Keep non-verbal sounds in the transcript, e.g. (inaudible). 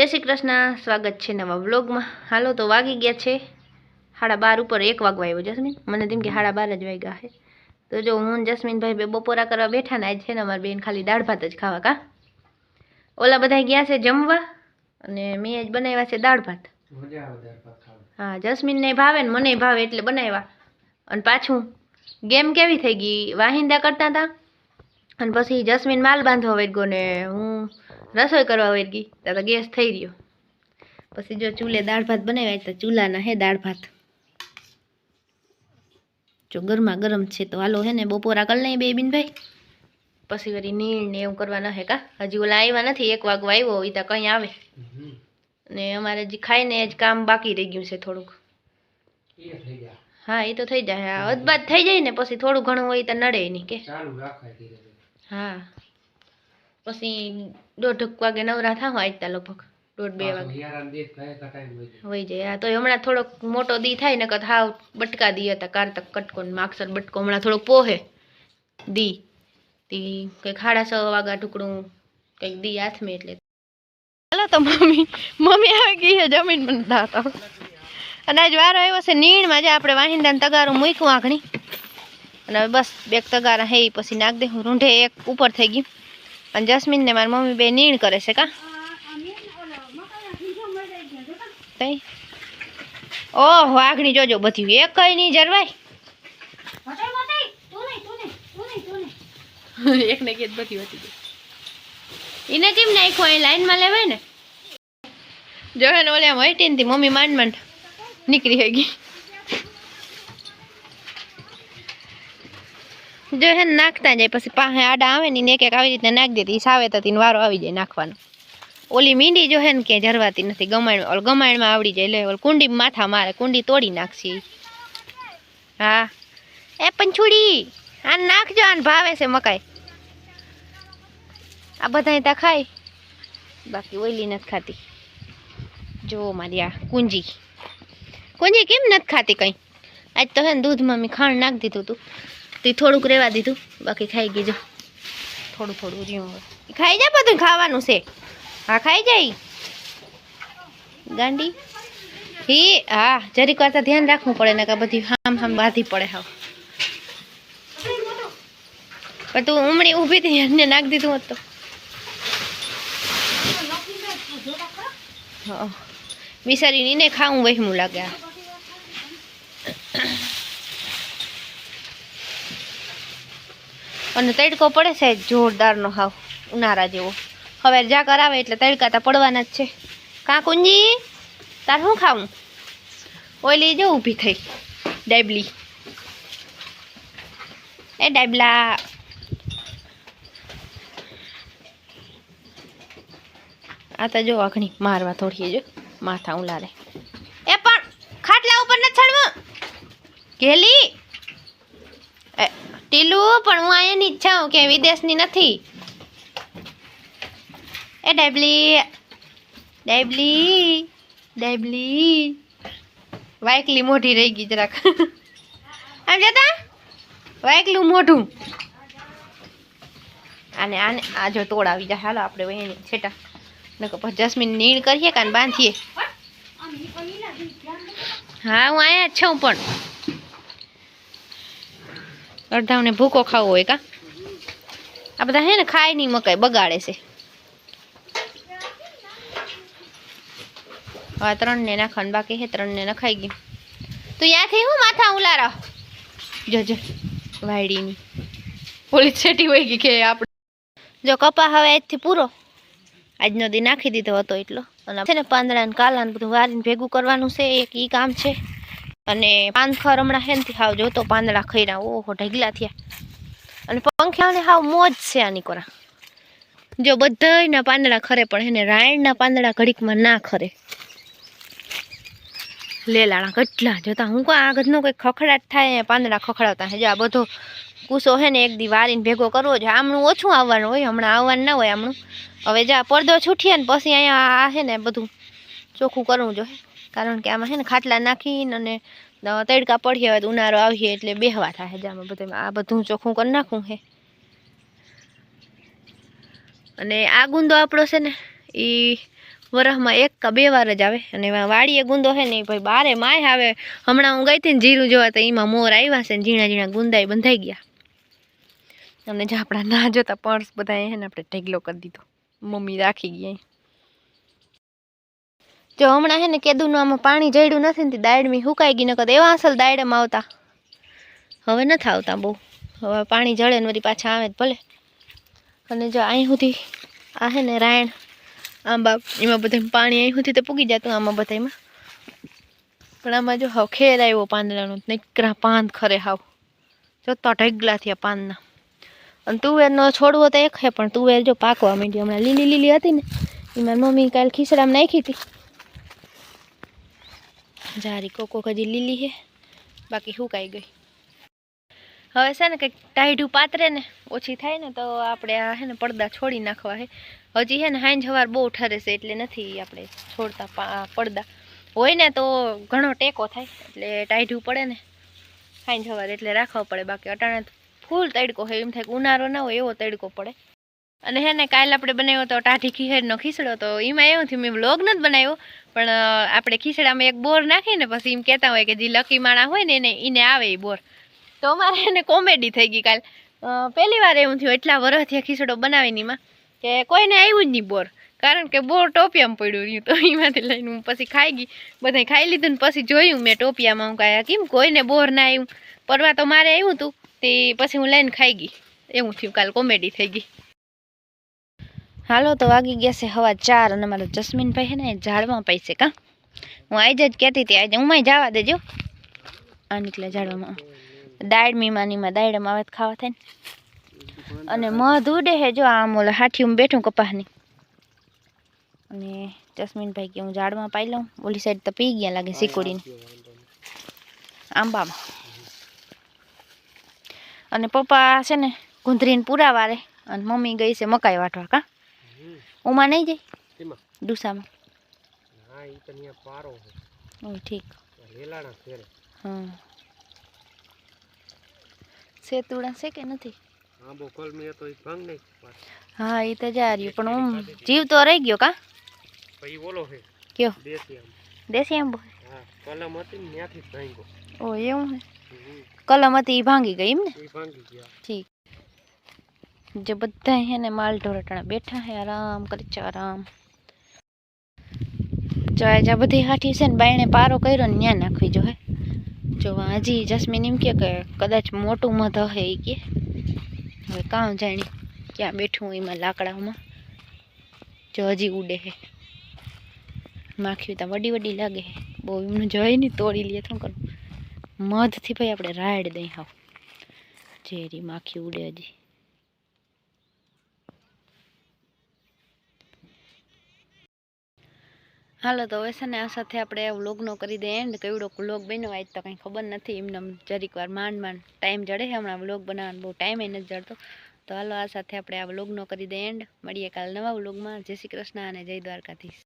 જય શ્રી કૃષ્ણ. સ્વાગત છે નવા વ્લોગમાં. હાલો તો વાગી ગયા છે. સાડા બાર ઉપર એક વાગવા આવ્યો જસ્મીન. મને તેમ કે સાડા બાર જ વાગ્યા છે તો જો હું જસ્મીનભાઈ બે બપોરા કરવા બેઠા ના છે ને અમારી બેન ખાલી દાળ ભાત જ ખાવા કા. ઓલા બધા ગયા છે જમવા અને મેં જ બનાવ્યા છે દાળ ભાત. હા જસ્મીનને ભાવે ને મને ભાવે એટલે બનાવ્યા. અને પાછું ગેમ કેવી થઈ ગઈ? વાહિંદા કરતા હતા અને પછી જસ્મીન માલ બાંધવા વાગ્યો ને હું રસોઈ કરવા વેરગી ત્યાં તો ગેસ થઈ રહ્યો. પછી જો ચૂલે દાળ ભાત બનાવ્યા તો ચૂલાના હે દાળ ભાત. જો ગરમા ગરમ છે તો હાલો હે ને બપોરા કરી લઈએ બે બિનભાઈ. પછી વળી નીણ ને એવું કરવાના હે કા? હજી ઓલા આવ્યા નથી એક વાગવા આવ્યો એ તો કંઈ આવે. ને અમારે હજી ખાઈને જ કામ બાકી રહી ગયું છે થોડુંક. હા એ તો થઈ જાય. અદબાદ થઈ જાય ને પછી થોડું ઘણું હોય તો નડે નહીં કે. હા. પછી દોઢક વાગે નવરા થાવ આજતા લગભગ દોઢ બે વાગે. વહી જાય. તો હમણાં થોડોક મોટો દી થાય ને કદ હાવ બટકા દી હતા કારતક કટકો ને માગસર બટકો હમણાં થોડોક પોહે. દી તી કંઈક સાડા છ વાગા ટુકડું કંઈક દી હાથમે એટલે. ચાલો તો મમ્મી મમ્મી આવી ગઈ છે જમીન બનતા હતા અને આજ વારો આવ્યો છે નીણમાં જે આપણે વાહિંદાને તગારું મૂક્યું આંગણી અને હવે બસ બે તગારા હે પછી નાખ દે હું રૂંઢે એક ઉપર થઈ ગઈ. અને જસ્મીન ને મારી મમ્મી બે નીણ કરે છે કા? તઈ ઓહો આગણી જોજો બધી. એક કઈ નહીં જરવાય. (laughs) એક ને કેત બધી હતી. એને કેમ લાઈનમાં લેવાય ને. જો ને ઓલા ને મમ્મી માંડ માંડ નીકળી ગઈ. જો હે નાખતા જાય, પછી પાસે આડા આવે ને એક એક આવી રીતે નાખી દેતી ઈ સાવે તો તેને વારો આવી જાય નાખવાનો. ઓલી મીંડી જો હે ને ક્યાંય જરવાતી નથી, ગમાણ ઓલ ગમાણમાં આવડી જાય લે ઓલ કુંડી માથા મારે, કુંડી તોડી નાખશે હા. એ પંછુડી આ નાખજો, આને ભાવે છે મકાઈ. આ બધા ત્યાં ખાય. બાકી ઓઈલી નથી ખાતી. જો મારી આ કુંજી. કુંજી કેમ નથી ખાતી કંઈ? આજ તો હે ને દૂધમાં મેં ખાંડ નાખી દીધું હતું તે થોડુંક રહેવા દીધું. બાકી ખાઈ ગઈ જો. થોડું થોડું રહ્યું હવે ખાઈ જાય બધું ખાવાનું છે. હા ખાઈ જાય ગાંડી. હી હા જરીક વાર તો ધ્યાન રાખવું પડે ને કે બધી હામ હામ બાંધી પડે હા પણ તું ઉમળી ઊભી થઈ એને નાખી દીધું હોત તો. હા. બિચારીને એને ખાવું વહેમું લાગે આ. અને તડકો પડે છે જોરદારનો હાવ ઉનાળા જેવો. હવે જા કરાવે એટલે તડકા તો પડવાના જ છે. કાં કુંજી તાર શું ખાવું? ઓલી જો ઊભી થઈ. ડાબલી. એ ડાબલા. આ તો જો આખણી મારવા થોડી જો માથા ઉલારે એ પણ ખાટલા ઉપર ન ચડવું. એ, ટીલું પણ હું અહીંયાની જ છું કે વિદેશની નથી. એ ડેબલી ડેબલી ડેબલી. વાયકલી મોઢી રહી ગઈ જરાક. આમ જતા? વાયકલું મોઢું. અને આને, આ જો તોડ આવી જાય. હાલો, આપણે વહીને છેટા. નકર પછી જસ્મીન નીણ કરીએ કાન બાંધીએ? હા, હું અહીંયા જ છું પણ. અડધાવને ભૂકો ખાવો હોય કા? આ બધા હે ને ખાય નહીં મકાઈ, બગાડે છે. હવે ત્રણને નાખવાનું બાકી છે, ત્રણને નખાઈ ગયું. તું ત્યાંથી હું માથા ઉલારા? જોજો વાયડીની. પોલીસ છેટી હોય ગઈ કે આપણે જો કપા હવે આજથી પૂરો. આજનો દી નાખી દીધો હતો એટલો. અને છે ને પાંદડા ને કાલા ને બધું વારીને ભેગું કરવાનું છે, એક ઈ કામ છે. અને પાનખર હમણાં હેનથી હાવ જોતો પાંદડા ખઈરા ઓહો, ઢગલા થયા. અને પંખ્યાને હાવ મોજ છે આની કોરા. જો બધાયના પાંદડા ખરે, પણ એને રાયણના પાંદડા ઘડીકમાં ના ખરે. લેલાણા કેટલા જોતા હું કહું આગળનો કંઈક ખખડાટ થાય પાંદડા ખખડાવતા હે. જો આ બધો કૂસો હે ને, એક દી વારીને ભેગો કરવો છે. આમનું ઓછું આવવાનું હોય, હમણાં આવવાનું ના હોય આમનું હવે જા, પડદો છૂટીએ ને પછી અહીંયા આ છે ને બધું ચોખ્ખું કરવું જોઈએ. કારણ કે આમાં છે ને ખાટલા નાખીને અને તડકા પડીએ હવે તો ઉનાળો આવીએ એટલે બેહવા થાય જામાં બધા. આ બધું ચોખ્ખું કરી નાખવું હે અને આ ગુંદો આપણો છે ને એ વરસમાં એક કા બે વાર જ આવે. અને એમાં વાડીએ ગુંદો છે ને ભાઈ બારે માય આવે. હમણાં હું ગઈ હતી ને જીરું જોવા તો એમાં મોર આવ્યા છે ને ઝીણા ઝીણા ગુંદાય બંધાઈ ગયા. અને જે આપણા ના જોતા પર્સ બધા એને આપણે ઢેગલો કરી દીધો. મમ્મી રાખી ગઈ. જો હમણાં હે ને કેદુનું આમાં પાણી જડ્યું નથી ને દાયડમી સુકાઈ ગઈ, નકર એવા અસલ દાયડમાં આવતા. હવે નથી આવતા બહુ. હવે પાણી જળે ને વળી પાછા આવે ભલે. અને જો અહીં સુધી આ હે ને રાયણ, આંબા, એમાં બધા પાણી અહીં સુધી તો પૂગી જતું આમાં બધામાં પણ આમાં જો હાવ ખેર આવ્યો પાંદડાનો નીકળા પાન ખરે હાવ. જોતા ઢગલા થયા પાનના અને તુવેરનો છોડવો તો એક છે પણ તુવેર જો પાકવા માંડ્યો. હમણાં લીલી લીલી હતી ને, એમાં મમ્મી કાલ ખીસડામાં નાખી હતી. જારી કોકો હજી લીલી છે બાકી સુકાઈ ગઈ. હવે છે ને કંઈક ટાઢું પાતરે ને, ઓછી થાય ને તો આપણે આ છે ને પડદા છોડી નાખવા છે હજી છે ને હાંજ સવાર બહુ ઠરે છે એટલે નથી આપણે છોડતા પડદા. હોય ને તો ઘણો ટેકો થાય, એટલે ટાઢું પડે ને. હાંજ સવાર એટલે રાખવા પડે, બાકી અટાણે ફૂલ તડકો હોય, એમ થાય કે ઉનાળો ના હોય એવો તડકો પડે. અને હે ને, કાલે આપણે બનાવ્યો તો ટાઢી ખીચડીનો ખીચડો, તો એમાં એવું થયું, મેં વ્લોગ નથી બનાવ્યો, પણ આપણે ખીચડામાં એક બોર નાખીને પછી એમ કહેતા હોય કે જે લકી માણા હોય ને એને એને આવે એ બોર. તો અમારે એને કોમેડી થઈ ગઈ કાલ. પહેલી વાર એવું થયું, એટલા વરસથી આ ખીચડો બનાવીને એમાં, કે કોઈને આવ્યું જ નહીં બોર. કારણ કે બોર ટોપિયામાં પડ્યું રહ્યું, તો એમાંથી લઈને હું પછી ખાઈ ગઈ. બધાય ખાઈ લીધું ને પછી જોયું મેં ટોપિયામાં, હું કાંઈ કેમ કોઈને બોર ના આવ્યું પરવા તો મારે આવ્યું હતું તે પછી હું લઈને ખાઈ ગઈ. એવું થયું કાલ કોમેડી થઈ ગઈ. હાલો, તો વાગી ગયા છે હવા ચાર અને મારો જસ્મીનભાઈ છે ને ઝાડમાં પૈસે કા? હું આજે જ કહેતી હતી આજે હું જવા દેજો. આ નીકળે ઝાડવામાં. દાળ મીમાનીમાં આવે ખાવા થાય ને. અને મધ ઉડે હે જો આમ ઓલા હું બેઠું કપાસની. અને જસ્મીનભાઈ કે હું ઝાડમાં પાઈ લઉં. ઓલી સાઈડ તો પી ગયા લાગે સિકોડીને આંબામાં. અને પપ્પા છે ને ગુંદરીને પૂરા વારે અને મમ્મી ગઈ છે મકાઈ વાટવા કા? ઉમા નહીં જાય? ડુસામાં. હા ઈ તો ન્યા પારો છે. ઓ ઠીક. લેલાણા ફેરે હા સેતુડા છે કે નથી? આંબો કલમી હતો ઈ ભંગ નહીં હા એ તો જા રહ્યું પણ હું જીવ તો રહી ગયો કા? પછી બોલો છે કયો? દેશી આંબો. દેશી આંબો? હા કલમ હતી ને ત્યાંથી ભાંગ્યો. ઓ એવું હે? કલમ હતી એ ભાંગી ગઈ એમ ને? ઈ ભાંગી ગયા. ઠીક. જે બધા હે ને માલ ઢોરટાણા બેઠા હે, આરામ કરી છે, આરામ. જો આ જ્યાં બધી હાથી છે ને બાયણે પારો કર્યો ને ત્યાં નાખવી જો હે. જો હજી જસ્મીન એમ કે કે કદાચ મોટું મધ હે એ કે. હવે કાં જાણી ક્યાં બેઠું એમાં લાકડામાં જો હજી ઉડે હે. માખી તો વડી વડી લાગે હે. બહુ એમનું જોઈ નહીં તોડી લઈએ શું કરું? મધથી ભાઈ આપણે રાયડ દઈ હાવ. ઝેરી માખી ઉડે હજી. હાલો, તો હવે છે ને આ સાથે આપણે વ્લોગનો કરી દઈએ એન્ડ કેવડો વ્લોગ બન્યો આજ તો કંઈ ખબર નથી. એમને જરીક વાર માંડ માંડ ટાઈમ જડે છે હમણાં વ્લોગ બનાવવાનો. બહુ ટાઈમ નથી જડતો. તો હાલો, આ સાથે આપણે આ વ્લોગનો કરી દે એન્ડ મળીએ કાલ નવા વ્લોગમાં. જય શ્રી કૃષ્ણ અને જય દ્વારકાધીશ.